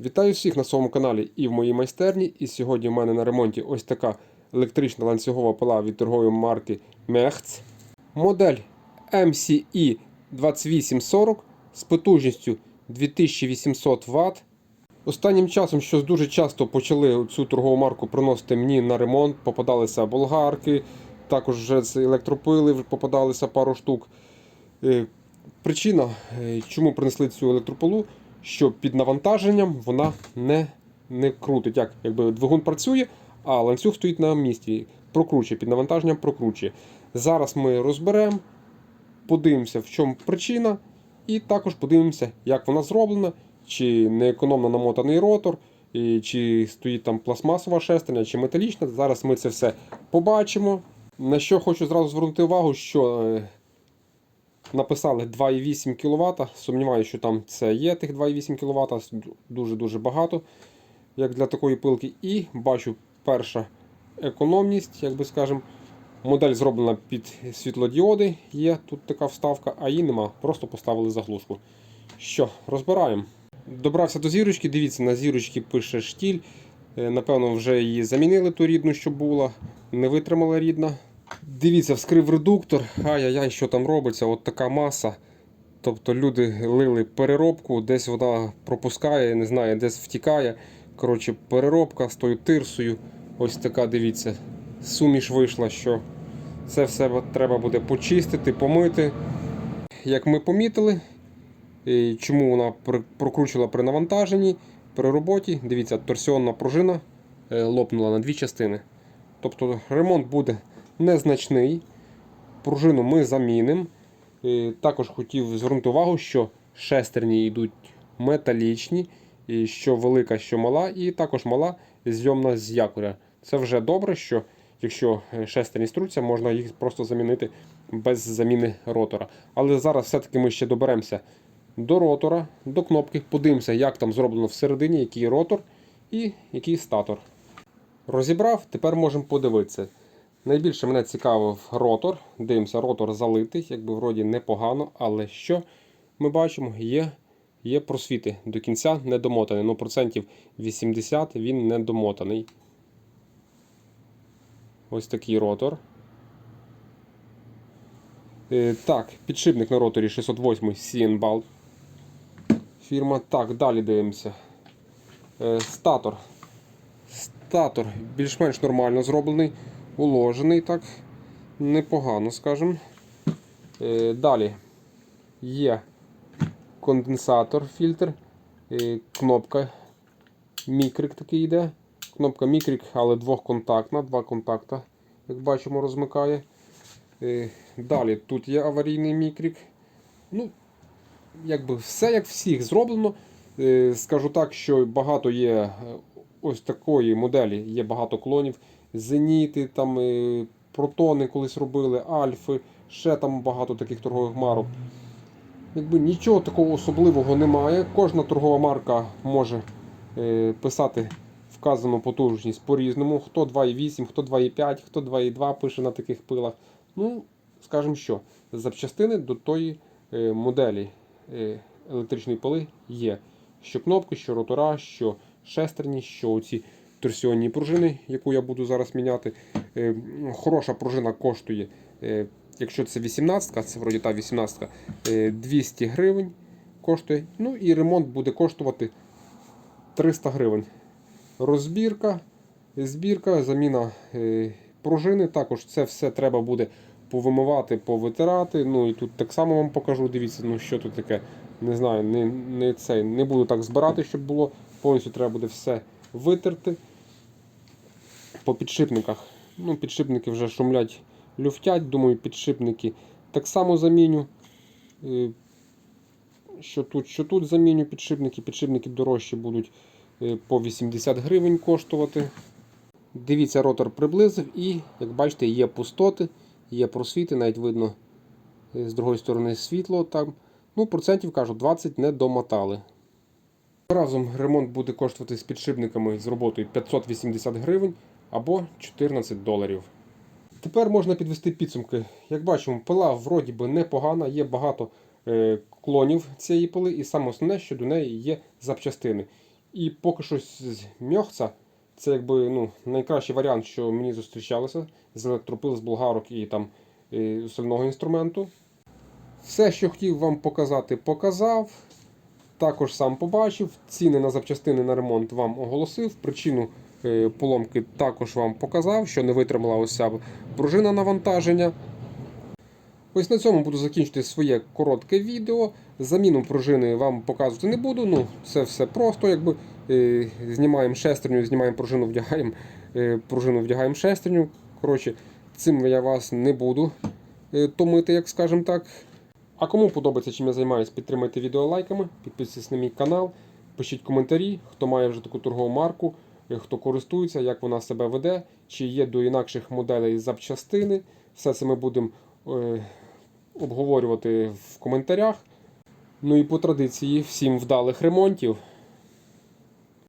Вітаю всіх на своєму каналі і в моїй майстерні. І сьогодні в мене на ремонті ось така електрична ланцюгова пила від торгової марки Mechц. Модель MCE 2840 з потужністю 2800 Вт. Останнім часом щось дуже часто почали цю торгову марку приносити мені на ремонт. Попадалися болгарки, також вже електропили попадалися пару штук. Е, Причина, е, чому принесли цю електропилу, що під навантаженням вона не, не крутить. Як, якби двигун працює, а ланцюг стоїть на місці, прокручує, під навантаженням прокручує. Зараз ми розберемо, подивимося, в чому причина, і також подивимося, як вона зроблена, чи не економно намотаний ротор, і чи стоїть там пластмасова шестерня, чи металічна. Зараз ми це все побачимо. На що хочу зразу звернути увагу, що е, написали 2,8 кВт. Сумніваюся, що там це є тих 2,8 кВт, дуже-дуже багато, як для такої пилки. І бачу перша економність, як би скажемо. Модель зроблена під світлодіоди, є тут така вставка, а її нема. Просто поставили заглушку. Що, розбираємо. Добрався до зірочки, дивіться, на зірочці пише штіль. Е, Напевно, вже її замінили ту рідну, що була, не витримала рідна. Дивіться, вскрив редуктор. Ай-яй-яй, що там робиться, от така маса. Тобто люди лили переробку, десь вона пропускає, не знаю, десь втікає. Коротше, переробка з тою тирсою. Ось така, дивіться, суміш вийшла, що це все треба буде почистити, помити. Як ми помітили, і чому вона прокручувала при навантаженні, при роботі, дивіться, торсіонна пружина е, лопнула на дві частини. Тобто ремонт буде незначний. Пружину ми замінимо. Е, Також хотів звернути увагу, що шестерні йдуть металічні, і що велика, що мала, і також мала зйомна з якоря. Це вже добре, що якщо е, шестерні струться, можна їх просто замінити без заміни ротора. Але зараз все-таки ми ще доберемося до ротора, до кнопки, подивимося, як там зроблено всередині, який ротор і який статор. Розібрав, тепер можемо подивитися. Найбільше мене цікавив ротор. Дивимося, ротор залитий, якби вроді непогано, але що ми бачимо, є, є просвіти до кінця не домотаний. Ну, процентів 80 він не домотаний. Ось такий ротор. Е, так, підшипник на роторі 608 CN Фірма. Так, далі дивимося. Е, статор. Статор більш-менш нормально зроблений, уложений так, непогано, скажімо. Е, Далі є конденсатор, фільтр, е, кнопка мікрик такий йде. Кнопка мікрик, але двохконтактна, два контакта, як бачимо, розмикає. Е, Далі тут є аварійний мікрик. Ну, якби все як всіх зроблено. Скажу так, що багато є ось такої моделі, є багато клонів. Зеніти, там е, протони колись робили, альфи, ще там багато таких торгових марок. Якби нічого такого особливого немає. Кожна торгова марка може е, писати вказану потужність по-різному. Хто 2,8, хто 2,5, хто 2,2 пише на таких пилах. Ну, скажімо що, запчастини до тої е, моделі електричної пили є. Що кнопки, що ротора, що шестерні, що оці торсіонні пружини, яку я буду зараз міняти. Е, Хороша пружина коштує, е, якщо це 18, це вроді та 18, е, 200 гривень коштує. Ну і ремонт буде коштувати 300 гривень. Розбірка, збірка, заміна е, пружини. Також це все треба буде повимивати, повитирати. Ну і тут так само вам покажу. Дивіться, ну що тут таке. Не знаю, не, не, цей, не буду так збирати, щоб було. Повністю треба буде все витерти. По підшипниках. Ну, Підшипники вже шумлять, люфтять. Думаю, підшипники так само заміню. Е, Що тут, що тут заміню підшипники. Підшипники дорожчі будуть е, по 80 гривень коштувати. Дивіться, ротор приблизив і, як бачите, є пустоти, є просвіти, навіть видно е, з другої сторони світло там. Ну, процентів кажу, 20 не домотали. Разом ремонт буде коштувати з підшипниками з роботою 580 гривень або 14 доларів. Тепер можна підвести підсумки. Як бачимо, пила вроді би непогана, є багато е, клонів цієї пили, і саме основне, що до неї є запчастини. І поки що з мьохца це якби ну, найкращий варіант, що мені зустрічалося з електропил, з болгарок і там і остального інструменту. Все, що хотів вам показати, показав. Також сам побачив. Ціни на запчастини на ремонт вам оголосив. Причину е, поломки також вам показав, що не витримала ось пружина навантаження. Ось на цьому буду закінчити своє коротке відео. Заміну пружини вам показувати не буду. Ну, це все просто, якби е, знімаємо шестерню, знімаємо пружину, вдягаємо е, пружину, вдягаємо шестерню. Коротше, цим я вас не буду томити, як скажемо так. А кому подобається, чим я займаюся, підтримайте відео лайками, підписуйтесь на мій канал, пишіть коментарі, хто має вже таку торгову марку, е, хто користується, як вона себе веде, чи є до інакших моделей запчастини. Все це ми будемо е, обговорювати в коментарях. Ну і по традиції, всім вдалих ремонтів.